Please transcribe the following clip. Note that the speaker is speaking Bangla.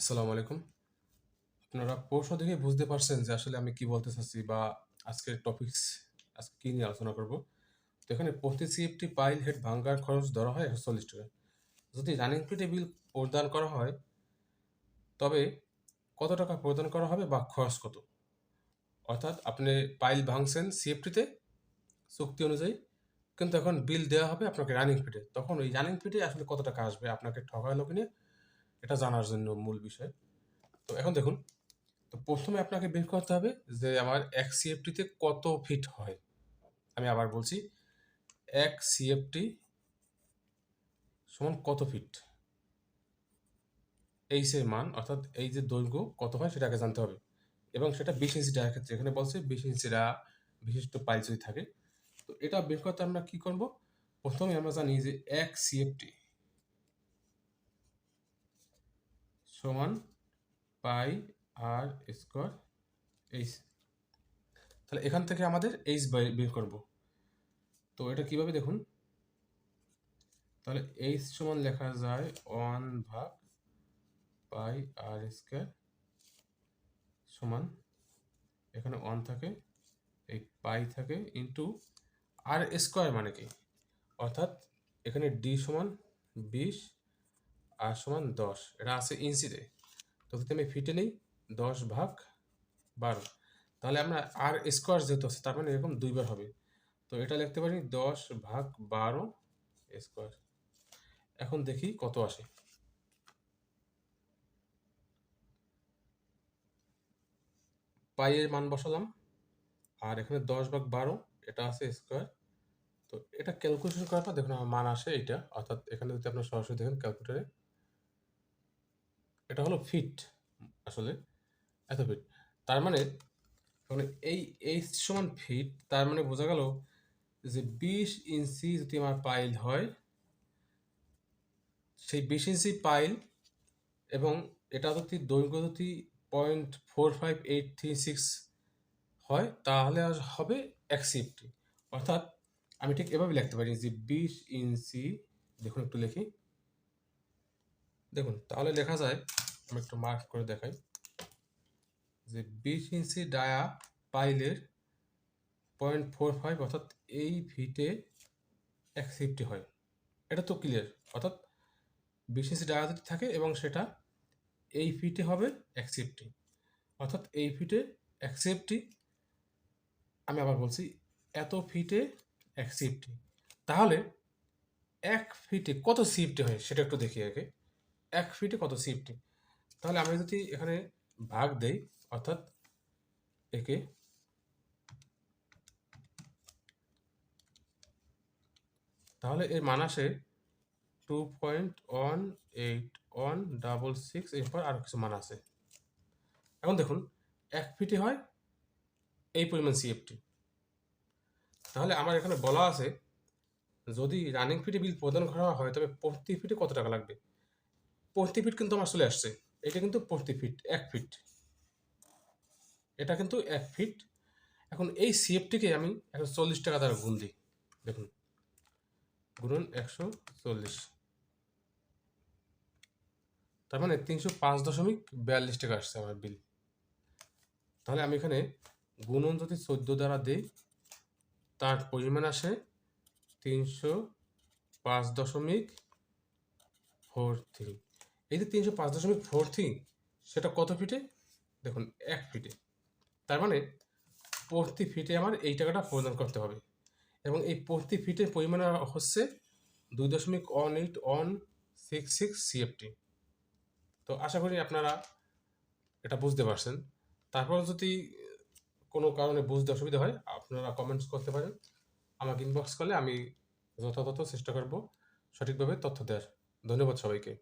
আসসালামু আলাইকুম। আপনারা প্রশ্ন দেখে বুঝতে পারছেন যে আসলে আমি কি বলতে চাচ্ছি বা আজকের টপিকস আজকে কী নিয়ে আলোচনা করব। তো এখানে প্রতি সিএফটি পাইল হেড ভাঙ্গার খরচ ধরা হয় একশো চল্লিশ টাকা যদি রানিং ফিটে বিল প্রদান করা হয়, তবে কত টাকা প্রদান করা হবে বা খরচ কত অর্থাৎ আপনি পাইল ভাঙছেন সিএফটিতে চুক্তি অনুযায়ী, কিন্তু এখন বিল দেওয়া হবে আপনাকে রানিং ফিটে তখন ওই রানিং ফিটে আসলে কত টাকা আসবে আপনাকে ঠকালো কিনে এটা জানার জন্য মূল বিষয়। তো এখন দেখুন, তো প্রথমে আপনাকে বের করতে হবে যে আমার এক সিএফটিতে কত ফিট হয়। আমি আবার বলছি, এক সিএফটি সমান কত ফিট? এইচের মান, অর্থাৎ এই যে দৈর্ঘ্য কত হয় সেটাকে জানতে হবে। এবং সেটা বিশ ইঞ্চি ডায়ার ক্ষেত্রে, এখানে বলছে বিশ ইঞ্চি ডা বিশিষ্ট পাইল যদি থাকে, তো এটা বের করতে আমরা কি করব? প্রথমে আমরা জানি যে এক সিএফটি সমান পাই আর স্কোয়ার এইচ। তাহলে এখান থেকে আমাদের এইচ বের করব। তো এটা কীভাবে দেখুন? তাহলে এইচ সমান লেখা যায় ওয়ান ভাগ পাই আর স্কোয়ার সমান, এখানে ওয়ান থাকে, এই পাই থাকে ইন্টু আর স্কোয়ার মানে কি? অর্থাৎ এখানে ডি সমান বিশ আর সমান দশ। এটা আছে ইঞ্চিতে তো। যদি আমি ফিটে নিই, দশ ভাগ বারো। তাহলে আমরা আর স্কোয়ার যেহেতু আছে, তার মানে এরকম দুইবার হবে। তো এটা লিখতে পারি দশ ভাগ বারো স্কোয়ার এখন দেখি কত আসে। পাইয়ের মান বসালাম। আর এখানে দশ ভাগ বারো, এটা আছে স্কোয়ার তো এটা ক্যালকুলেশন করার পর দেখুন আমার মান আসে এটা অর্থাৎ এখানে যদি আপনার সরাসরি দেখেন ক্যালকুলেটারে এটা হলো ফিট আসলে, এত ফিট তার মানে মানে এই এইচ সমান ফিট তার মানে বোঝা গেল যে বিশ ইঞ্চি যদি আমার পাইল হয়, সেই বিশ ইঞ্চি পাইল এবং এটা যদি দৈর্ঘ্য যদি point four five eight three six হয়, তাহলে আর হবে এক সিফটি অর্থাৎ আমি ঠিক এভাবে লিখতে পারি যে বিশ ইঞ্চি, দেখুন একটু লিখি। দেখুন, তাহলে লেখা যায়, আমি একটু মার্ক করে দেখাই, যে বিশ ইঞ্চি ডায়া পাইলের পয়েন্ট ফোর ফাইভ অর্থাৎ এই ফিটে এক সিফটি হয়। এটা তো ক্লিয়ার অর্থাৎ বিশ ইঞ্চি ডায়া থাকে এবং সেটা এই ফিটে হবে এক সিফটি অর্থাৎ এই ফিটে এক সিফটি আমি আবার বলছি, এত ফিটে এক সিফটি তাহলে এক ফিটে কত সিফটি হয় সেটা একটু দেখি আগে। এক ফিটে কত সিফটি তাহলে আমি যদি এখানে ভাগ দেই, অর্থাৎ একে তাহলে এর মান আসে two point one eight one double six এরপর আরও কিছু মান আছে এখন দেখুন, এক ফিটে হয় এই পরিমাণ সিএফটি তাহলে আমার এখানে বলা আছে, যদি রানিং ফিটে বিল প্রদান করা হয়, তবে প্রতি ফিটে কত টাকা লাগবে? প্রতি ফিট কিন্তু আমার চলে আসছে। এটা কিন্তু প্রতি ফিট এক ফিট এটা কিন্তু এক ফিট এখন এই সিএফটিকে আমি একশো চল্লিশ টাকা দ্বারা গুণ দিই। দেখুন, গুণন একশো চল্লিশ। তার মানে তিনশো পাঁচ দশমিক বিয়াল্লিশ টাকা আসছে আমার বিল তাহলে আমি এখানে গুণন যদি চোদ্দ দ্বারা দিই, তার পরিমাণ আসে তিনশো পাঁচ দশমিক ফোর থ্রি এই যে তিনশো পাঁচ দশমিক ফোর থ্রি সেটা কত ফিটে দেখুন, এক ফিটে তার মানে প্রতি ফিটে আমার এই টাকাটা প্রদান করতে হবে। এবং এই প্রতি ফিটের পরিমাণ হচ্ছে দুই দশমিক one eight one six six CFT তো আশা করি আপনারা এটা বুঝতে পারছেন। তারপর যদি কোনো কারণে বুঝতে অসুবিধা হয়, আপনারা কমেন্টস করতে পারেন। আমাকে ইনবক্স করলে আমি যথাযথ চেষ্টা করব সঠিকভাবে তথ্য দেওয়ার। ধন্যবাদ সবাইকে।